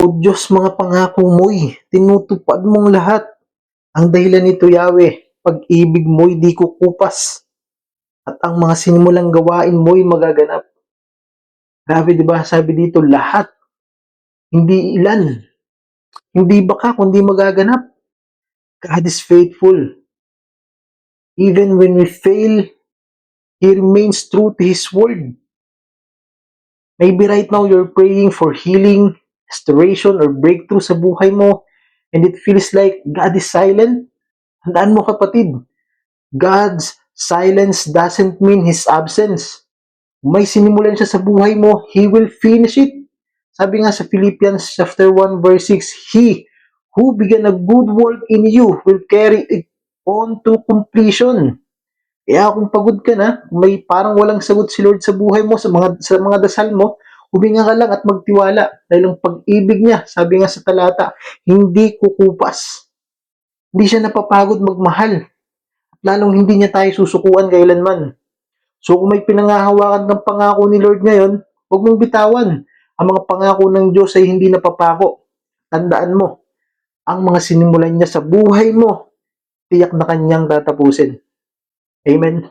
O Diyos, mga pangako mo'y tinutupad mong lahat. Ang dahilan nito, Yahweh, pag-ibig mo'y di kukupas. At ang mga sinimulang gawain mo'y magaganap. Grabe, di ba? Sabi dito, lahat. Hindi ilan. Hindi baka, kundi magaganap. God is faithful. Even when we fail, He remains true to His word. Maybe right now you're praying for healing, restoration, or breakthrough sa buhay mo, and it feels like God is silent. Handaan mo kapatid, God's silence doesn't mean His absence. May sinimulan siya sa buhay mo, He will finish it. Sabi nga sa Philippians chapter 1 verse 6, He who began a good work in you will carry it on to completion. Kaya kung pagod ka na, may parang walang sagot si Lord sa buhay mo, sa mga, sa mga dasal mo, huminga ka lang at magtiwala. Dahil ang pag-ibig niya, sabi nga sa talata, hindi kukupas. Hindi siya napapagod magmahal. At lalong hindi niya tayo susukuan kailanman. So kung may pinangahawakan ng pangako ni Lord ngayon, huwag mong bitawan. Ang mga pangako ng Diyos ay hindi napapako. Tandaan mo, ang mga sinimulan niya sa buhay mo, tiyak na kanyang tatapusin. Amen.